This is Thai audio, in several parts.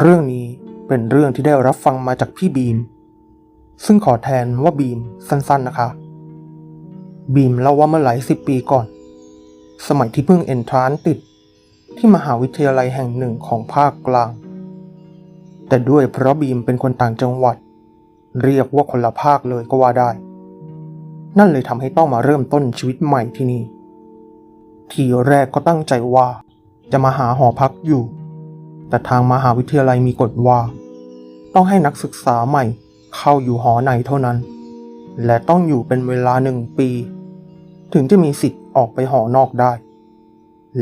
เรื่องนี้เป็นเรื่องที่ได้รับฟังมาจากพี่บีม ซึ่งขอแทนว่าบีมสั้นๆนะคะ บีมเล่าว่าเมื่อหลายสิบปีก่อน สมัยที่เพิ่งเอนทรานติด ที่มหาวิทยาลัยแห่งหนึ่งของภาคกลาง แต่ด้วยเพราะบีมเป็นคนต่างจังหวัด เรียกว่าคนละภาคเลยก็ว่าได้ นั่นเลยทำให้ต้องมาเริ่มต้นชีวิตใหม่ที่นี่ ทีแรกก็ตั้งใจว่าจะมาหาหอพักอยู่ แต่ทางมหาวิทยาลัยมีกฎว่า ต้องให้นักศึกษาใหม่เข้าอยู่หอในเท่านั้น และต้องอยู่เป็นเวลาหนึ่งปี ถึงจะมีสิทธิ์ออกไปหอนอกได้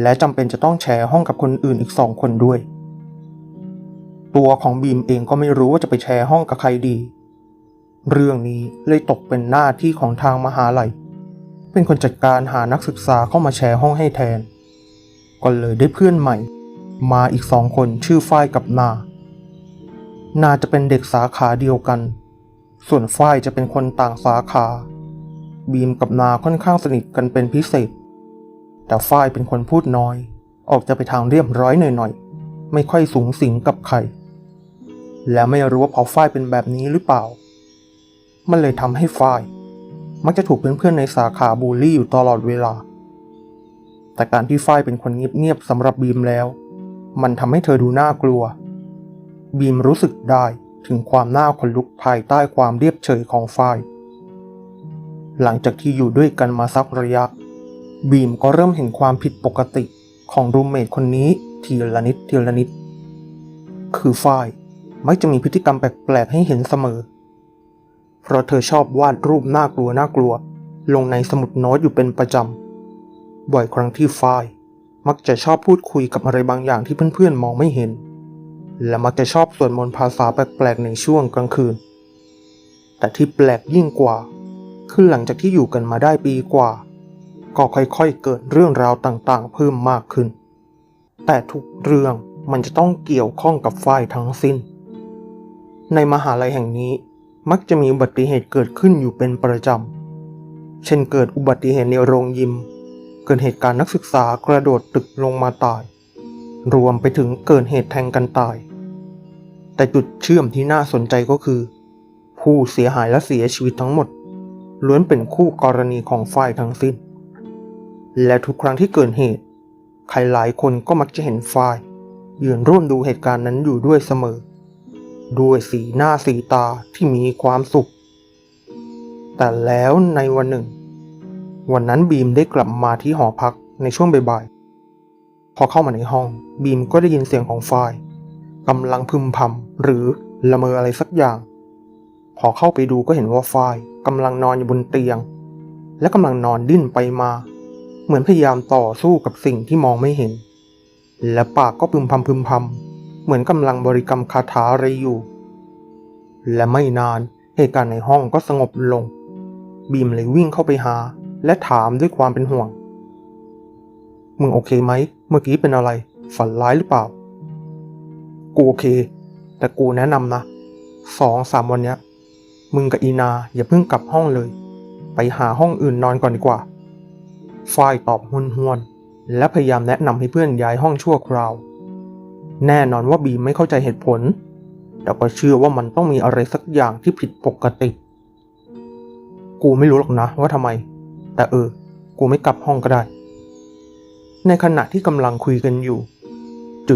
และจำเป็นจะต้องแชร์ห้องกับคนอื่นอีกสองคนด้วย ตัวของบีมเองก็ไม่รู้ว่าจะไปแชร์ห้องกับใครดี เรื่องนี้เลยตกเป็นหน้าที่ของทางมหาลัย เป็นคนจัดการหานักศึกษาเข้ามาแชร์ห้องให้แทน ก็เลยได้เพื่อนใหม่ มาอีกสองคนชื่อฝ้ายกับนา นาจะเป็นเด็กสาขาเดียวกัน ส่วนฝ้ายจะเป็นคนต่างสาขา บีมกับนาค่อนข้างสนิทกันเป็นพิเศษ แต่ฝ้ายเป็นคนพูดน้อย ออกจะไปทางเรียบร้อยหน่อยๆ ไม่ค่อยสูงสิงกับใคร และไม่รู้ว่าเพราะฝ้ายเป็นแบบนี้หรือเปล่า มันเลยทำให้ฝ้าย มักจะถูกเพื่อนๆในสาขาบูลลี่อยู่ตลอดเวลาแต่การที่ฝ้ายเป็นคนเงียบๆสำหรับบีมแล้ว มันทำให้เธอดูน่ากลัว บีมรู้สึกได้ถึงความน่าขนลุกภายใต้ความเรียบเฉยของฝ้าย หลังจากที่อยู่ด้วยกันมาสักระยะ บีมก็เริ่มเห็นความผิดปกติของรูมเมทคนนี้ทีละนิดทีละนิด คือฝ้ายมักจะมีพฤติกรรมแปลกๆให้เห็นเสมอ เพราะเธอชอบวาดรูปน่ากลัวน่ากลัว ลงในสมุดโน้ตอยู่เป็นประจำ บ่อยครั้งที่ฝ้าย มักจะชอบพูดคุยกับอะไรบางอย่างที่เพื่อนๆมองไม่เห็น และมักจะชอบสวดมนต์ภาษาแปลกๆในช่วงกลางคืน แต่ที่แปลกยิ่งกว่า คือหลังจากที่อยู่กันมาได้ปีกว่า ก็ค่อยๆเกิดเรื่องราวต่างๆ เพิ่มมากขึ้น แต่ทุกเรื่องมันจะต้องเกี่ยวข้องกับฝ้ายทั้งสิ้น ในมหาลัยแห่งนี้มักจะมีอุบัติเหตุเกิดขึ้นอยู่เป็นประจำ เช่นเกิดอุบัติเหตุในโรงยิม กิดเหตุการณ์นักศึกษากระโดดตึกลงมาตาย รวมไปถึงเกิดเหตุแทงกันตาย แต่จุดเชื่อมที่น่าสนใจก็คือ ผู้เสียหายและเสียชีวิตทั้งหมด ล้วนเป็นคู่กรณีของฝ่ายทั้งสิ้น และทุกครั้งที่เกิดเหตุ ใครหลายคนก็มักจะเห็นฝ่ายยืนร่วมดูเหตุการณ์นั้นอยู่ด้วยเสมอ ด้วยสีหน้าสีตาที่มีความสุข แต่แล้วในวันหนึ่ง วันนั้นบีมได้กลับมาที่หอพักในช่วงบ่ายๆ พอเข้ามาในห้องบีมก็ได้ยินเสียงของฝ้ายกำลังพึมพำหรือละเมออะไรสักอย่าง พอเข้าไปดูก็เห็นว่าฝ้ายกำลังนอนอยู่บนเตียง และกำลังนอนดิ้นไปมา เหมือนพยายามต่อสู้กับสิ่งที่มองไม่เห็น และปากก็พึมพำพึมพำเหมือนกำลังบริกรรมคาถาอะไรอยู่ และไม่นานเหตุการณ์ในห้องก็สงบลง บีมเลยวิ่งเข้าไปหา และถามด้วยความเป็นห่วง มึงโอเคไหม เมื่อกี้เป็นอะไร ฝันร้ายหรือเปล่า กูโอเค แต่กูแนะนำนะ สองสามวันเนี้ย มึงกับอีนาอย่าเพิ่งกลับห้องเลย ไปหาห้องอื่นนอนก่อนดีกว่า ฝ้ายตอบห้วน และพยายามแนะนำให้เพื่อนย้ายห้องชั่วคราว แน่นอนว่าบีไม่เข้าใจเหตุผล แต่ก็เชื่อว่ามันต้องมีอะไรสักอย่างที่ผิดปกติ กูไม่รู้หรอกนะว่าทำไม แต่เออ กูไม่กลับห้องก็ได้ ในขณะที่กำลังคุยกันอยู่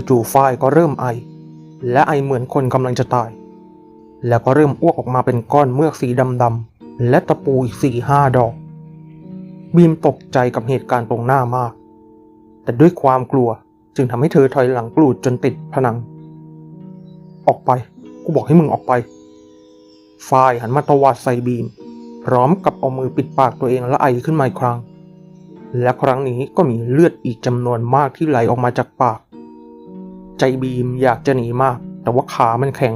จู่ๆฝ้ายก็เริ่มไอ และไอเหมือนคนกำลังจะตาย แล้วก็เริ่มอ้วกออกมาเป็นก้อนเมือกสีดำๆและตะปูอีกสี่ห้าดอก บีมตกใจกับเหตุการณ์ตรงหน้ามาก แต่ด้วยความกลัวจึงทำให้เธอถอยหลังกลูดจนติดผนัง ออกไป กูบอกให้มึงออกไปฝ้ายหันมาตวาดใส่บีม พร้อมกับเอามือปิดปากตัวเองและไอขึ้นมาอีกครั้ง และครั้งนี้ก็มีเลือดอีกจำนวนมากที่ไหลออกมาจากปาก ใจบีมอยากจะหนีมาก แต่ว่าขามันแข็ง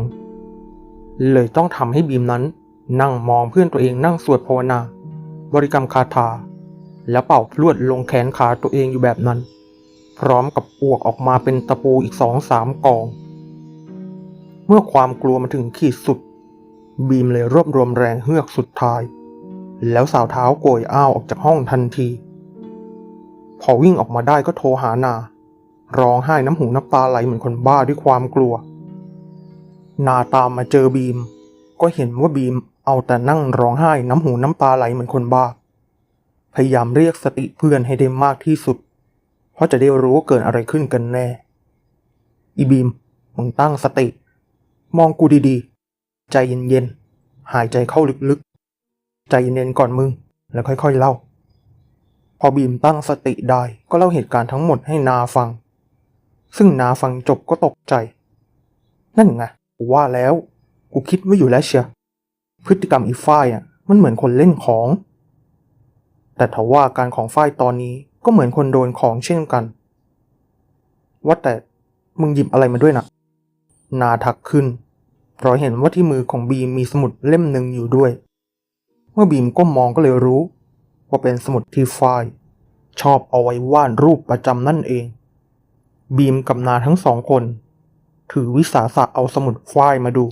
เลยต้องทำให้บีมนั้น นั่งมองเพื่อนตัวเองนั่งสวดภาวนา บริกรรมคาถา แล้วเป่าพลวดลงแขนขาตัวเองอยู่แบบนั้น พร้อมกับอ้วกออกมาเป็นตะปูอีกสองสามกอง เมื่อความกลัวมาถึงขีดสุด บีมเลยรวบรวมแรงเฮือกสุดท้าย แล้วสาวเท้าโกยอ้าวออกจากห้องทันที พอวิ่งออกมาได้ก็โทรหานา ร้องไห้น้ำหูน้ำตาไหลเหมือนคนบ้าด้วยความกลัว นาตามมาเจอบีม ก็เห็นว่าบีมเอาแต่นั่งร้องไห้น้ำหูน้ำตาไหลเหมือนคนบ้า พยายามเรียกสติเพื่อนให้ได้มากที่สุด เพราะจะได้รู้ว่าเกิดอะไรขึ้นกันแน่ อีบีมมึงตั้งสติ มองกูดีๆ ใจเย็นๆ หายใจเข้าลึกๆ ใจเย็นๆก่อนมึง แล้วค่อยๆเล่า พอบีมตั้งสติได้ก็เล่าเหตุการณ์ทั้งหมดให้นาฟัง ซึ่งนาฟังจบก็ตกใจ นั่นไงกูว่าแล้ว กูคิดไว้อยู่แล้วเชียพฤติกรรมอีฝ้ายอะ มันเหมือนคนเล่นของ แต่ทว่าการของฝ้ายตอนนี้ก็เหมือนคนโดนของเช่นกัน ว่าแต่มึงหยิบอะไรมาด้วยนะนาทักขึ้นเพราะเห็นว่าที่มือของบีมมีสมุดเล่มหนึ่งอยู่ด้วย มื่อบีมก้มมองก็เลยรู้ ว่าเป็นสมุดที่ฝ้ายชอบเอาไว้วาดรูปประจำนั่นเอง บีมกับนาทั้งสองคน ถือวิสาสะเอาสมุดฝ้ายมาดู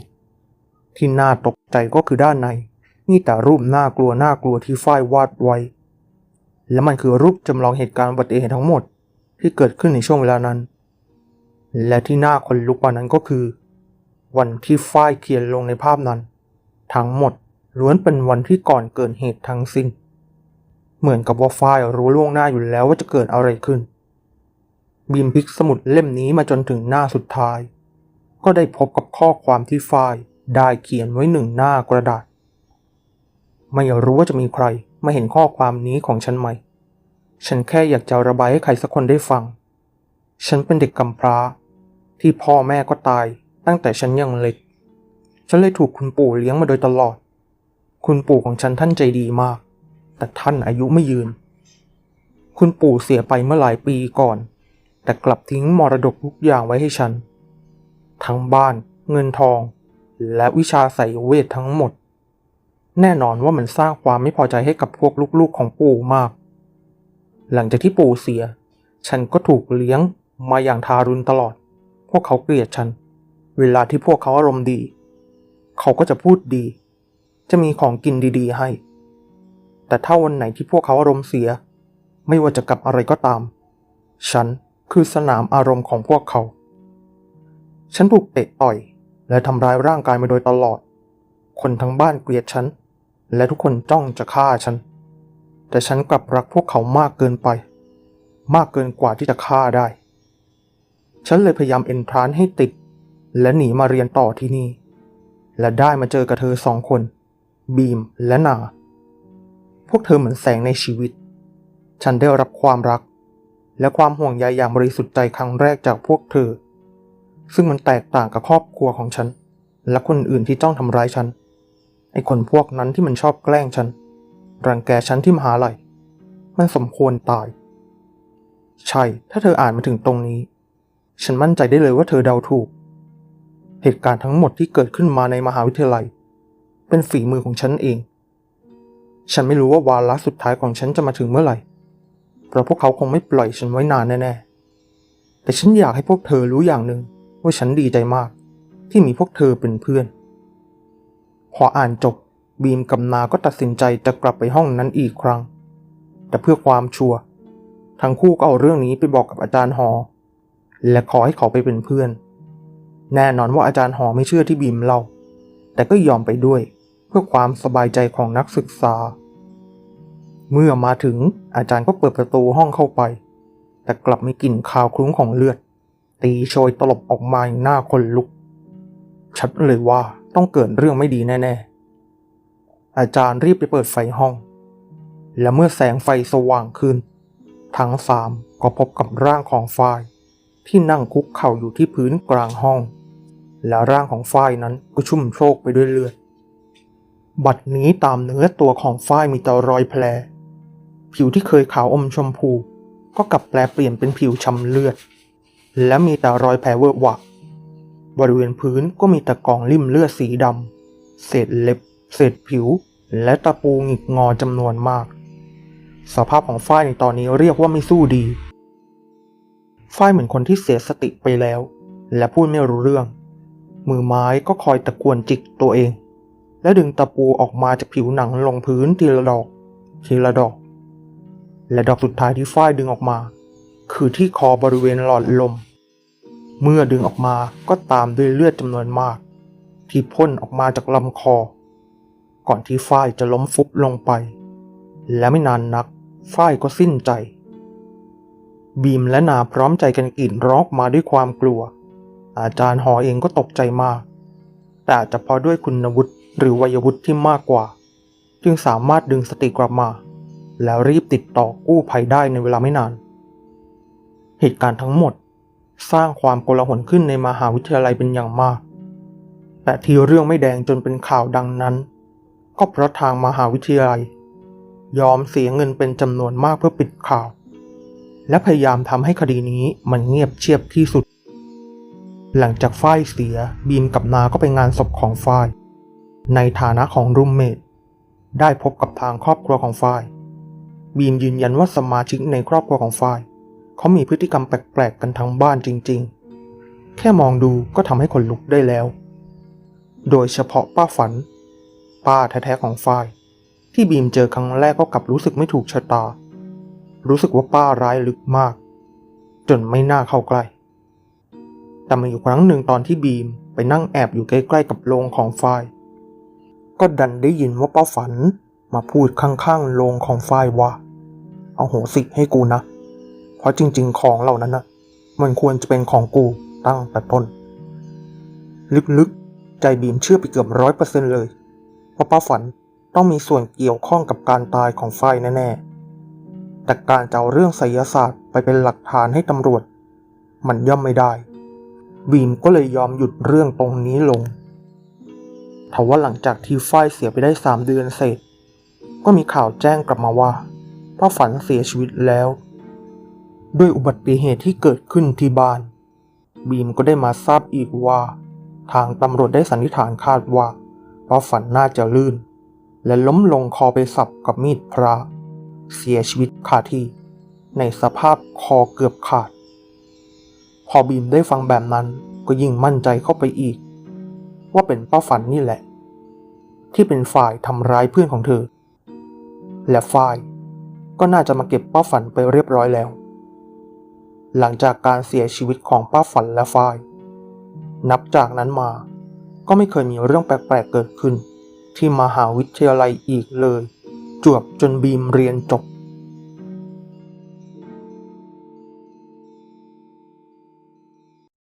ที่น่าตกใจก็คือด้านในมีแต่รูปน่ากลัวน่ากลัวที่ฝ้ายวาดไว้ และมันคือรูปจำลองเหตุการณ์อุบัติเหตุทั้งหมดที่เกิดขึ้นในช่วงเวลานั้น และที่น่าขนลุกกว่านั้นก็คือ วันที่ฝ้ายเขียนลงในภาพนั้น ทั้งหมด ล้วนเป็นวันที่ก่อนเกิดเหตุทั้งสิ้น เหมือนกับว่าฝ้ายรู้ล่วงหน้าอยู่แล้วว่าจะเกิดอะไรขึ้น บีมพลิกสมุดเล่มนี้มาจนถึงหน้าสุดท้าย ก็ได้พบกับข้อความที่ฝ้ายได้เขียนไว้หนึ่งหน้ากระดาษ ไม่รู้ว่าจะมีใครมาเห็นข้อความนี้ของฉันไหม ฉันแค่อยากจะระบายให้ใครสักคนได้ฟัง ฉันเป็นเด็กกำพร้า ที่พ่อแม่ก็ตายตั้งแต่ฉันยังเล็ก ฉันเลยถูกคุณปู่เลี้ยงมาโดยตลอด คุณปู่ของฉันท่านใจดีมาก แต่ท่านอายุไม่ยืน คุณปู่เสียไปเมื่อหลายปีก่อน แต่กลับทิ้งมรดกทุกอย่างไว้ให้ฉัน ทั้งบ้าน เงินทอง และวิชาไสยเวททั้งหมด แน่นอนว่ามันสร้างความไม่พอใจให้กับพวกลูกๆของปู่มาก หลังจากที่ปู่เสีย ฉันก็ถูกเลี้ยงมาอย่างทารุณตลอด พวกเขาเกลียดฉัน เวลาที่พวกเขาอารมณ์ดี เขาก็จะพูดดี จะมีของกินดีๆให้ แต่ถ้าวันไหนที่พวกเขาอารมณ์เสีย ไม่ว่าจะกับอะไรก็ตาม ฉันคือสนามอารมณ์ของพวกเขา ฉันถูกเตะต่อย และทำร้ายร่างกายมาโดยตลอด คนทั้งบ้านเกลียดฉัน และทุกคนจ้องจะฆ่าฉัน แต่ฉันกลับรักพวกเขามากเกินไป มากเกินกว่าที่จะฆ่าได้ ฉันเลยพยายามเอนทรานให้ติด และหนีมาเรียนต่อที่นี่ และได้มาเจอกับเธอสองคน บีมและนา พวกเธอเหมือนแสงในชีวิต ฉันได้รับความรัก และความห่วงใยอย่างบริสุทธิ์ใจครั้งแรกจากพวกเธอ ซึ่งมันแตกต่างกับครอบครัวของฉัน และคนอื่นที่จ้องทำร้ายฉัน ไอ้คนพวกนั้นที่มันชอบแกล้งฉัน รังแกฉันที่มหาลัย มันสมควรตาย ใช่ ถ้าเธออ่านมาถึงตรงนี้ ฉันมั่นใจได้เลยว่าเธอเดาถูก เหตุการณ์ทั้งหมดที่เกิดขึ้นมาในมหาวิทยาลัย เป็นฝีมือของฉันเอง ฉันไม่รู้ว่าวาระสุดท้ายของฉันจะมาถึงเมื่อไหร่ เพราะพวกเขาคงไม่ปล่อยฉันไว้นานแน่ๆ แต่ฉันอยากให้พวกเธอรู้อย่างหนึ่งว่าฉันดีใจมาก ที่มีพวกเธอเป็นเพื่อน พออ่านจบบีมกับนาก็ตัดสินใจจะกลับไปห้องนั้นอีกครั้ง แต่เพื่อความชัวร์ทั้งคู่ก็เอาเรื่องนี้ไปบอกกับอาจารย์หอ และขอให้เขาไปเป็นเพื่อน แน่นอนว่าอาจารย์หอไม่เชื่อที่บีมเล่า แต่ก็ยอมไปด้วย พื่อความสบายใจของนักศึกษา เมื่อมาถึงอาจารย์ก็เปิดประตูห้องเข้าไป แต่กลับมีกลิ่นคาวคลุ้งของเลือด ตีโชยตลบออกมาอย่างหน้าคนลุก ชัดเลยว่าต้องเกิดเรื่องไม่ดีแน่ ๆ อาจารย์รีบไปเปิดไฟห้อง และเมื่อแสงไฟสว่างขึ้น ทั้งสามก็พบกับร่างของฝ้ายที่นั่งคุกเข่าอยู่ที่พื้นกลางห้อง และร่างของฝ้ายนั้นก็ชุ่มโชกไปด้วยเลือด บัดนี้ตามเนื้อตัวของฝ้ายมีแต่รอยแผล ผิวที่เคยขาวอมชมพู ก็กลับแปลเปลี่ยนเป็นผิวช้ำเลือด และมีแต่รอยแผลเวอะหวะ บริเวณพื้นก็มีแต่กองริ่มเลือดสีดำ เศษเล็บ เศษผิว และตะปูหงิกงอจำนวนมาก สภาพของฝ้ายในตอนนี้เรียกว่าไม่สู้ดี ฝ้ายเหมือนคนที่เสียสติไปแล้ว และพูดไม่รู้เรื่อง มือไม้ก็คอยตะกวนจิกตัวเอง และดึงตะปูออกมาจากผิวหนังลงพื้นทีละดอก ทีละดอก และดอกสุดท้ายที่ฝ้ายดึงออกมา คือที่คอบริเวณหลอดลม เมื่อดึงออกมาก็ตามด้วยเลือดจำนวนมาก ที่พ่นออกมาจากลำคอ ก่อนที่ฝ้ายจะล้มฟุบลงไป และไม่นานนักฝ้ายก็สิ้นใจ บีมและนาพร้อมใจกันกรีดร้องมาด้วยความกลัว อาจารย์หอเองก็ตกใจมาก แต่อาจจะเพราะด้วยคุณวุฒิ หรือวัยวุฒิที่มากกว่า จึงสามารถดึงสติกลับมา แล้วรีบติดต่อกู้ภัยได้ในเวลาไม่นาน เหตุการณ์ทั้งหมดสร้างความโกลาหลขึ้นในมหาวิทยาลัยเป็นอย่างมาก แต่ที่เรื่องไม่แดงจนเป็นข่าวดังนั้น ก็เพราะทางมหาวิทยาลัย ยอมเสียเงินเป็นจำนวนมากเพื่อปิดข่าว และพยายามทำให้คดีนี้มันเงียบเชียบที่สุด หลังจากฝ้ายเสียบีมกับนาก็ไปงานศพของฝ้าย ในฐานะของรูมเมทได้พบกับทางครอบครัวของฝ้าย บีมยืนยันว่าสมาชิกในครอบครัวของฝ้าย เขามีพฤติกรรมแปลกๆกันทั้งบ้านจริงๆ แค่มองดูก็ทำให้ขนลุกได้แล้ว โดยเฉพาะป้าฝัน ป้าแท้ๆของฝ้าย ที่บีมเจอครั้งแรกก็กลับรู้สึกไม่ถูกชะตา รู้สึกว่าป้าร้ายลึกมาก จนไม่น่าเข้าใกล้ แต่มีอยู่ครั้งหนึ่งตอนที่บีมไปนั่งแอบอยู่ใกล้ๆกับโรงของฝ้าย ก็ดันได้ยินว่าป้าฝันมาพูดข้างๆโรงของฝ้ายว่า เอาโหสิให้กูนะ เพราะจริง ๆ ของเหล่านั้นนะมันควรจะเป็นของกูตั้งแต่ต้น ลึกๆ ใจบีมเชื่อไปเกือบร้อยเปอร์เซ็นต์เลยว่าป้าฝันต้องมีส่วนเกี่ยวข้องกับการตายของฝ้ายแน่ๆ แต่การจะเอาเรื่องไสยศาสตร์ไปเป็นหลักฐานให้ตำรวจ มันย่อมไม่ได้ บีมก็เลยยอมหยุดเรื่องตรงนี้ลง ทว่าหลังจากที่ฝ้ายเสียไปได้สามเดือนเศษก็มีข่าวแจ้งกลับมาว่าป้าฝันเสียชีวิตแล้ว ด้วยอุบัติเหตุที่เกิดขึ้นที่บ้าน บีมก็ได้มาทราบอีกว่า ทางตำรวจได้สันนิษฐานคาดว่าป้าฝันน่าจะลื่น และล้มลงคอไปสับกับมีดพระ เสียชีวิตคาที่ ในสภาพคอเกือบขาด พอบีมได้ฟังแบบนั้นก็ยิ่งมั่นใจเข้าไปอีก ว่าเป็นป้าฝันนี่แหละ ที่เป็นฝ่ายทำร้ายเพื่อนของเธอ และฝ่ายก็น่าจะมาเก็บป้าฝันไปเรียบร้อยแล้ว หลังจากการเสียชีวิตของป้าฝันและฝ่าย นับจากนั้นมาก็ไม่เคยมีเรื่องแปลกๆเกิดขึ้น ที่มหาวิทยาลัยอีกเลย จวบจนบีมเรียนจบ